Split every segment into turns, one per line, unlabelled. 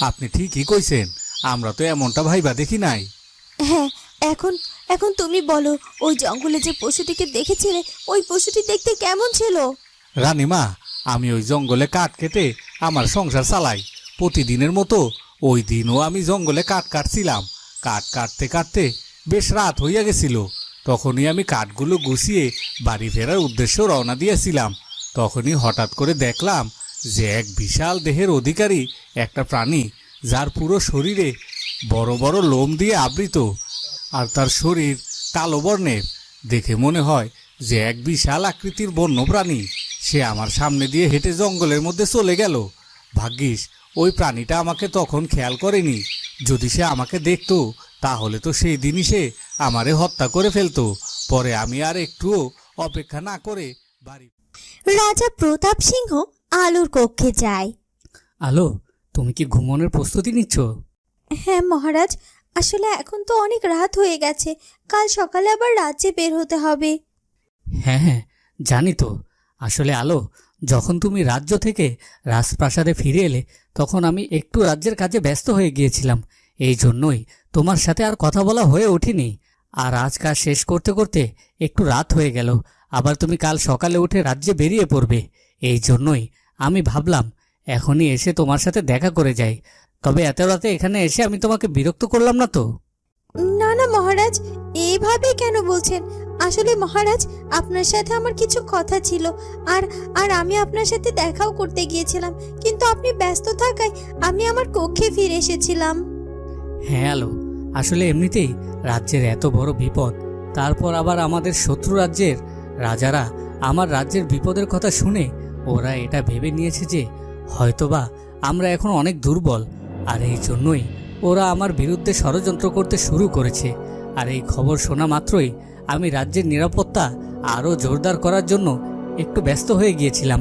আপনি ঠিকই কইছেন আমরা তো এমনটা ভাইবা দেখি নাই।
হ্যাঁ এখন এখন তুমি বলো ওই জঙ্গলে যে পশুটিকে দেখেছিলে ওই পশুটি দেখতে কেমন ছিল?
রানীমা আমি ওই জঙ্গলে কাঠ কেটে আমার সংসার চালাই। প্রতিদিনের মতো ওই দিনও আমি জঙ্গলে কাঠ কাটছিলাম। কাঠ কাটতে কাটতে বেশ রাত হইয়া গেছিল। তখনই আমি কাঠগুলো গুছিয়ে বাড়ি ফেরার উদ্দেশ্য রওনা দিয়েছিলাম। তখনই হঠাৎ করে দেখলাম যে এক বিশাল দেহের অধিকারী একটা প্রাণী যার পুরো শরীরে বড় বড় লোম দিয়ে আবৃত আর তার শরীর কালো বর্ণের। দেখে মনে হয় যে এক বিশাল আকৃতির বন্য প্রাণী সে আমার সামনে দিয়ে হেঁটে জঙ্গলের মধ্যে চলে গেল। ভাগ্যিস, ওই প্রাণীটা আমাকে তখন খেয়াল করেনি। যদি সে আমাকে দেখতো, তাহলে তো সেই দিনই সে আমারে হত্যা করে ফেলতো। পরে আমি আর একটুও অপেক্ষা না করে বাড়ি
রাজা প্রতাপ সিংহ আলোর কক্ষে যায়
আলো তুমি কি ঘুমানোর প্রস্তুতি নিচ্ছ?
হ্যাঁ মহারাজ আসলে এখন তো অনেক রাত হয়ে গেছে কাল সকালে আবার রাজ্যে বের হতে হবে।
হ্যাঁ হ্যাঁ জানি তো। আসলে আলো যখন তুমি রাজ্য থেকে রাজপ্রাসাদে ফিরে এলে তখন আমি একটু রাজ্যের কাজে ব্যস্ত হয়ে গিয়েছিলাম। এই জন্যই তোমার সাথে আর কথা বলা হয়ে ওঠেনি। আর আজ কাজ শেষ করতে করতে একটু রাত হয়ে গেল। আবার তুমি কাল সকালে উঠে রাজ্যে বেরিয়ে পড়বে। এই জন্যই আমি ভাবলাম এখনই এসে তোমার সাথে দেখা করে যাই। তবে এত রাতে এখানে এসে আমি তোমাকে বিরক্ত করলাম না তো?
না না মহারাজ এইভাবে কেন বলছেন? আসলে মহারাজ আপনার সাথে আমার কিছু কথা ছিল আর আর আমি আপনার সাথে দেখাও করতে গিয়েছিলাম। কিন্তু আপনি ব্যস্ত থাকায় আমি আমার কক্ষে ফিরে এসেছিলাম।
হ্যাঁ আলো আসলে এমনিতেই রাজ্যের এত বড় বিপদ তারপর আবার আমাদের শত্রু রাজ্যের রাজারা আমার রাজ্যের বিপদের কথা শুনে ওরা এটা ভেবে নিয়েছে যে হয়তোবা আমরা এখন অনেক দুর্বল, আর এই জন্যই ওরা আমার বিরুদ্ধে ষড়যন্ত্র করতে শুরু করেছে। আর এই খবর শোনা মাত্রই আমি রাজ্যের নিরাপত্তা আরও জোরদার করার জন্য একটু ব্যস্ত হয়ে গিয়েছিলাম।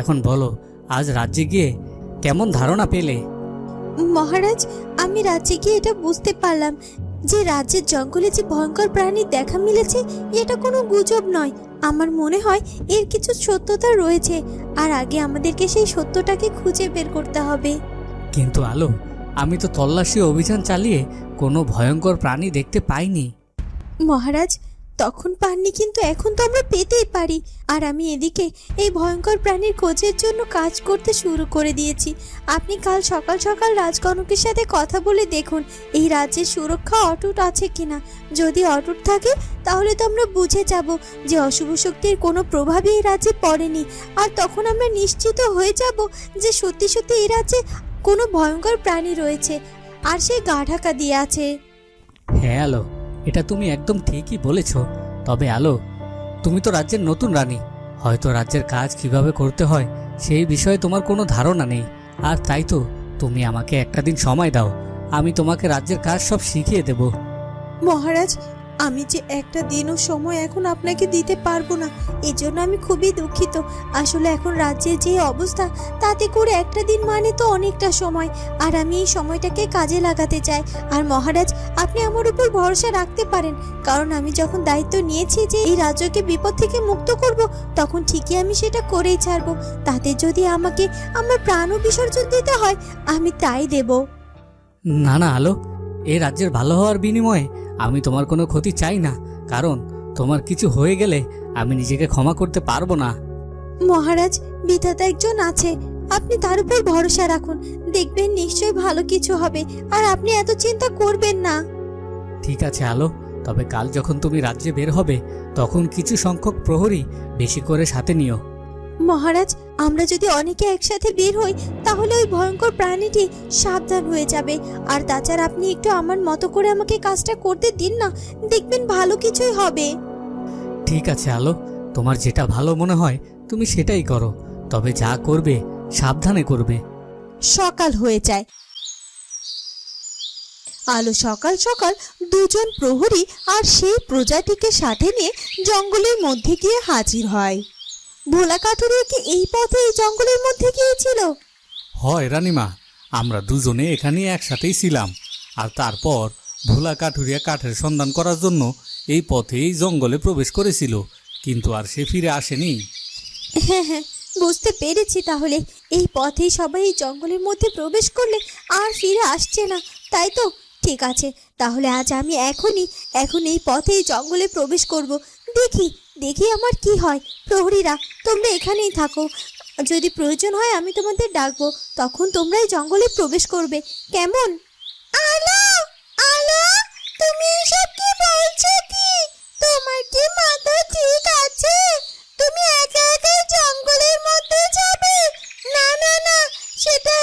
এখন বলো, আজ রাজ্যে গিয়ে কেমন ধারণা পেলে?
মহারাজ, আমি রাজ্যে গিয়ে এটা বুঝতে পারলাম যে রাজ্যের জঙ্গলে যে ভয়ঙ্কর প্রাণীর দেখা মিলেছে, এটা কোনো গুজব নয়। আমার মনে হয় এর কিছু সত্যতা রয়েছে আর আগে আমাদেরকে সেই সত্যটাকে খুঁজে বের করতে হবে।
কিন্তু আলো আমি তো তল্লাশি অভিযান চালিয়ে কোনো ভয়ঙ্কর প্রাণী দেখতে পাইনি।
মহারাজ তখন পাননি কিন্তু এখন তো আমরা পেতেই পারি। আর আমি এদিকে এই ভয়ঙ্কর প্রাণীর খোঁজের জন্য কাজ করতে শুরু করে দিয়েছি। আপনি কাল সকাল সকাল রাজকনকের সাথে কথা বলে দেখুন, এই রাজ্যের সুরক্ষা অটুট আছে কিনা। যদি অটুট থাকে, তাহলে তো আমরা বুঝে যাব যে অশুভ শক্তির কোনো প্রভাবই এই রাজ্যে পড়েনি। আর তখন আমরা নিশ্চিত হয়ে যাব যে সত্যি সত্যি এই রাজ্যে কোনো ভয়ঙ্কর প্রাণী রয়েছে। আর সে গা ঢাকা দিয়ে আছে।
হ্যাঁ আলো। এটা তুমি একদম ঠিকই বলেছ। তবে আলো, তুমি তো রাজ্যের নতুন রানী। হয়তো রাজ্যের কাজ কীভাবে করতে হয়, সেই বিষয়ে তোমার কোনো ধারণা নেই। আর তাই তো, তুমি আমাকে একটা দিন সময় দাও। আমি তোমাকে রাজ্যের কাজ সব শিখিয়ে দেব।
মহারাজ আমি যে একটা দিনও সময় এখন আপনাকে দিতে পারব না, এজন্য আমি খুবই দুঃখিত। আসলে এখন রাজ্যের যে অবস্থা, তাতে করে একটা দিন মানে তো অনেকটা সময়। আর আমি এই সময়টাকে কাজে লাগাতে চাই। আর মহারাজ, আপনি আমার উপর ভরসা রাখতে পারেন। কারণ আমি যখন দায়িত্ব নিয়েছি যে এই রাজ্যকে বিপদ থেকে মুক্ত করব, তখন ঠিকই আমি সেটা করেই ছাড়বো। তাতে যদি আমাকে আমার প্রাণও বিসর্জন দিতে হয়, আমি তাই দেবো।
না না, আলো এই রাজ্যের ভালো হওয়ার বিনিময়ে আমি তোমার কোনো ক্ষতি চাই না কারণ তোমার কিছু হয়ে গেলে আমি নিজেকে ক্ষমা করতে পারব না।
মহারাজ বিধাতা একজন আছে। আপনি তার উপর ভরসা রাখুন। দেখবেন নিশ্চয়ই ভালো কিছু হবে আর আপনি এত চিন্তা করবেন না।
ঠিক আছে আলো। তবে কাল যখন তুমি রাজ্যে বের হবে তখন কিছু সংখ্যক প্রহরী বেশি করে সাথে নিও।
মহারাজ আমরা যদি অনেকে একসাথে বের হই তাহলে ওই ভয়ঙ্কর প্রাণীটি সাবধান হয়ে যাবে। আর তাছাড়া আপনি একটু আমার মতো করে আমাকে কাজটা করতে দিন না দেখবেন ভালো কিছুই হবে।
ঠিক আছে আলো। তোমার যেটা ভালো মনে হয় তুমি সেটাই করো। তবে যা করবে সাবধানে করবে।
সকাল হয়ে যায়। আলো সকাল সকাল দুজন প্রহরী আর সেই প্রজাটিকে সাথে নিয়ে জঙ্গলের মধ্যে গিয়ে হাজির হয়। ভোলা কাঠুরিয়া কি এই পথে এই জঙ্গলের মধ্যে গিয়েছিল
হয় রানীমা আমরা দুজনে এখানে একসাথেই ছিলাম। আর তারপর ভোলা কাঠুরিয়া কাঠের সন্ধান করার জন্য এই পথেই জঙ্গলে প্রবেশ করেছিল কিন্তু আর সে ফিরে আসেনি।
হ্যাঁ হ্যাঁ বুঝতে পেরেছি তাহলে। এই পথেই সবাই এই জঙ্গলের মধ্যে প্রবেশ করলে আর ফিরে আসছে না তাই তো? ঠিক আছে তাহলে আজ আমি এখনই এখন এই পথেই জঙ্গলে প্রবেশ করব। দেখি দেখি আমার কি হয়। প্রহরীরা, তোমরা এখানেই থাকো। যদি প্রয়োজন হয় আমি তোমাদের ডাকবো। তখন তোমরা জঙ্গলে প্রবেশ করবে। কেমন? আলো! আলো! তুমি এসব কি বলছো কি? তোমার কি মাথা ঠিক আছে? তুমি একা একা জঙ্গলের মধ্যে যাবে? না না না, সেটা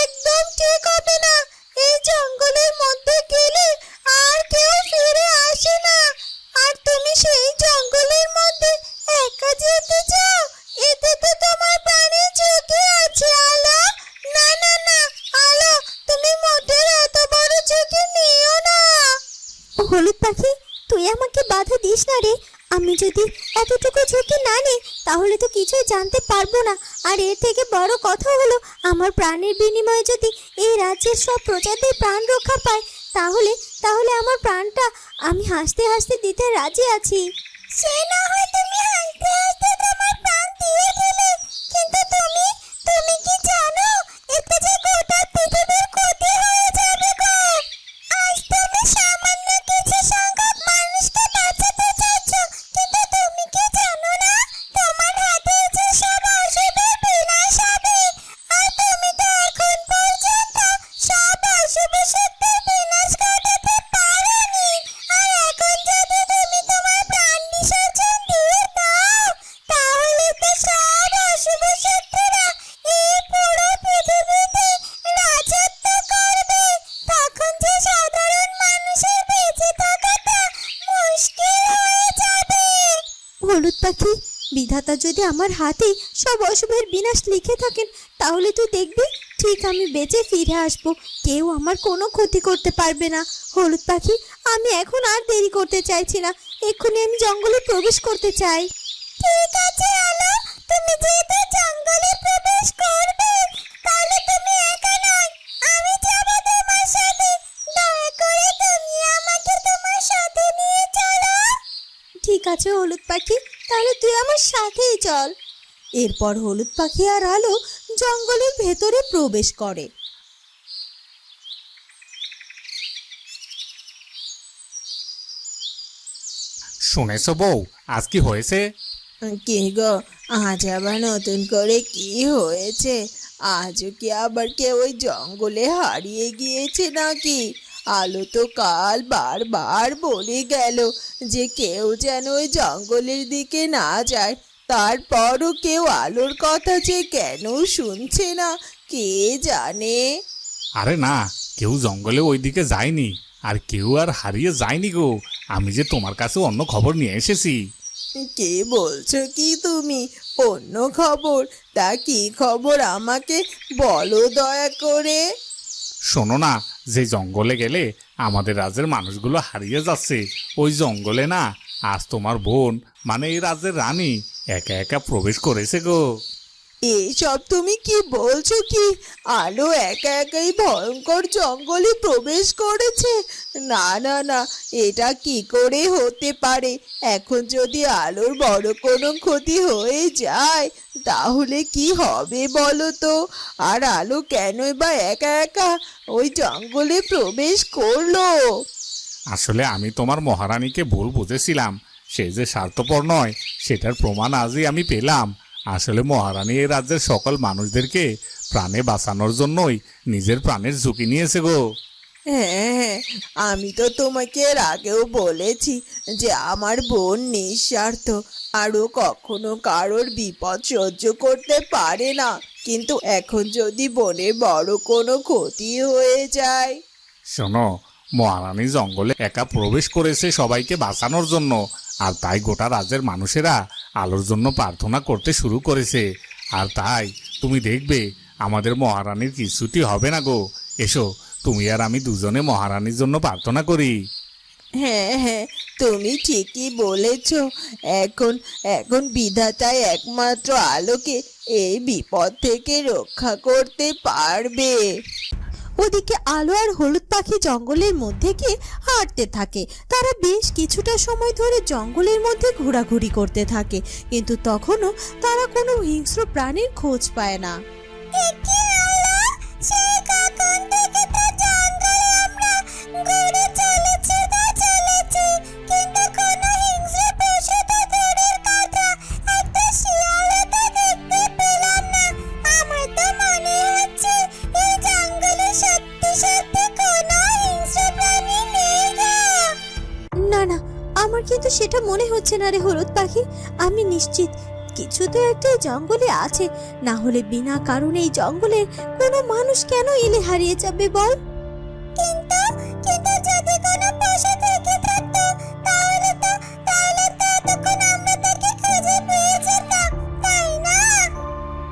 দিস না রে, আমি যদি এতটুকু ঝুঁকি না নিই, তাহলে তো কিছুই জানতে পারব না। আর এর থেকে বড় কথা হলো, আমার প্রাণের বিনিময়ে যদি এই রাজ্যের সব প্রজাদের প্রাণ রক্ষা পায়, তাহলে তাহলে আমার প্রাণটা আমি হাসতে হাসতে দিতে রাজি আছি। সে না হয় তুমি হাসতে হাসতে তোমার প্রাণ দিয়ে দিলে। কিন্তু তুমি তুমি কি জানো, এতে যে গোটা পৃথিবীর বিধাতা যদি আমার হাতে সব অশুভের বিনাশ লিখে থাকেন, তাহলে তুই দেখবি, ঠিক আমি বেঁচে ফিরে আসব। কেউ আমার কোনো ক্ষতি করতে পারবে না। হলুদ পাখি, আমি এখন আর দেরি করতে চাইছি না। এক্ষুনি আমি জঙ্গলে প্রবেশ করতে চাই। ঠিক আছে, আলো, তুমি যেহেতু জঙ্গলে প্রবেশ করবে, তাহলে তুমি একা নয়, আমি যাব তোমার সাথে। দয়া করে তুমি আমাকে তোমার সাথে নিয়ে চলো। ঠিক আছে, হলুদ পাখি তাহলে তুই আমার সাথেই চল। এরপর হলুদ পাখি আর আলো জঙ্গলের ভেতরে প্রবেশ করে।
শুনেছ বউ আজ কি হয়েছে?
কি গো আজ আবার নতুন করে কি হয়েছে? আজও কি আবার কেউ ওই জঙ্গলে হারিয়ে গিয়েছে নাকি? আলো তো কাল বারবার বলে গেল যে কেউ যেন ওই জঙ্গলের দিকে না যায়। তারপরও কেউ আলোর কথা যে কেন শুনছে না কে জানে?
আরে না কেউ জঙ্গলে ওইদিকে যায়নি আর কেউ আর হারিয়ে যায়নি গো। আমি যে তোমার কাছে অন্য খবর নিয়ে এসেছি।
কে বলছো কি তুমি? অন্য খবর? তা কি খবর আমাকে? বলো দয়া করে।
শোনো না যে জঙ্গলে গেলে আমাদের রাজ্যের মানুষগুলো হারিয়ে যাচ্ছে। ওই জঙ্গলে না, আজ তোমার বোন মানে এই রাজের রানী, একা একা প্রবেশ করেছে গো।
এইসব তুমি কি বলছো কি? আলো একা একাই ভয়ঙ্কর জঙ্গলে প্রবেশ করেছে। না না না, এটা কি করে হতে পারে? এখন যদি আলোর বড় কোনো ক্ষতি হয়ে যায়, তাহলে কি হবে বলো তো? আর আলো কেনই বা একা একা ওই জঙ্গলে প্রবেশ করল?
আসলে আমি তোমার মহারানীকে ভুল বুঝেছিলাম। সে যে স্বার্থপর নয়, সেটার প্রমাণ আজই আমি পেলাম। আসলে মহারানী এই রাজ্যের সকল মানুষদেরকে প্রাণে বাঁচানোর জন্যই নিজের প্রাণের ঝুঁকি নিয়েছে গো।
হ্যাঁ আমি তো তোমাকে এর আগেও বলেছি যে আমার বোন নিঃস্বার্থ আরও কখনো কারোর বিপদ সহ্য করতে পারে না। কিন্তু এখন যদি বোনের বড় কোনো ক্ষতি হয়ে যায়।
শোনো মহারানী জঙ্গলে একা প্রবেশ করেছে সবাইকে বাঁচানোর জন্য আর তাই গোটা রাজ্যের মানুষেরা আলোর জন্য প্রার্থনা করতে শুরু করেছে। আর তাই তুমি দেখবে আমাদের মহারানীর কিছুটি হবে না গো। এসো, তুমি আর আমি দুজনে মহারানীর জন্য প্রার্থনা করি।
হ্যাঁ হ্যাঁ তুমি ঠিকই বলেছ। এখন এখন বিধাতাই একমাত্র আলোকে এই বিপদ থেকে রক্ষা করতে পারবে।
ওদিকে আলো আর হলুদ পাখি জঙ্গলের মধ্যে গিয়ে হাঁটতে থাকে। তারা বেশ কিছুটা সময় ধরে জঙ্গলের মধ্যে ঘোরাঘুরি করতে থাকে। কিন্তু তখনও তারা কোনো হিংস্র প্রাণীর খোঁজ পায় না। না হচ্ছে না রে হলুদ পাখি আমি নিশ্চিত কিছু তো একটা জঙ্গলে আছে। না হলে বিনা কারণে এই জঙ্গলের কোনো মানুষ কেন এলে হারিয়ে যাবে বল? কিন্তু কিন্তু যদি কোনো পশু থেকে থাকতো তাহলে তো তাহলে তো এতক্ষণ আমরা তাকে খুঁজে পেয়ে যেতাম তাই না?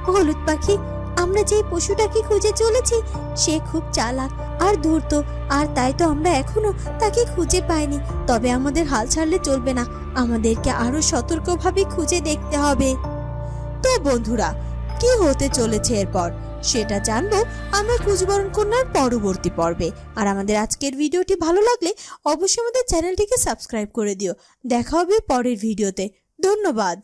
হলুদ পাখি আমরা যে পশুটাকে খুঁজে চলেছি সে খুব চালাক আর ধূর্ত আর তাই তো আমরা এখনও তাকে খুঁজে পাইনি। তবে আমাদের হাল ছাড়লে চলবে না। আমাদেরকে আরও সতর্কভাবে খুঁজে দেখতে হবে। তো বন্ধুরা, কি হতে চলেছে এরপর? সেটা জানব আমরা কুচবরণ কন্যার পরবর্তী পর্বে। আর আমাদের আজকের ভিডিওটি ভালো লাগলে অবশ্যই আমাদের চ্যানেলটিকে সাবস্ক্রাইব করে দিও। দেখা হবে পরের ভিডিওতে। ধন্যবাদ।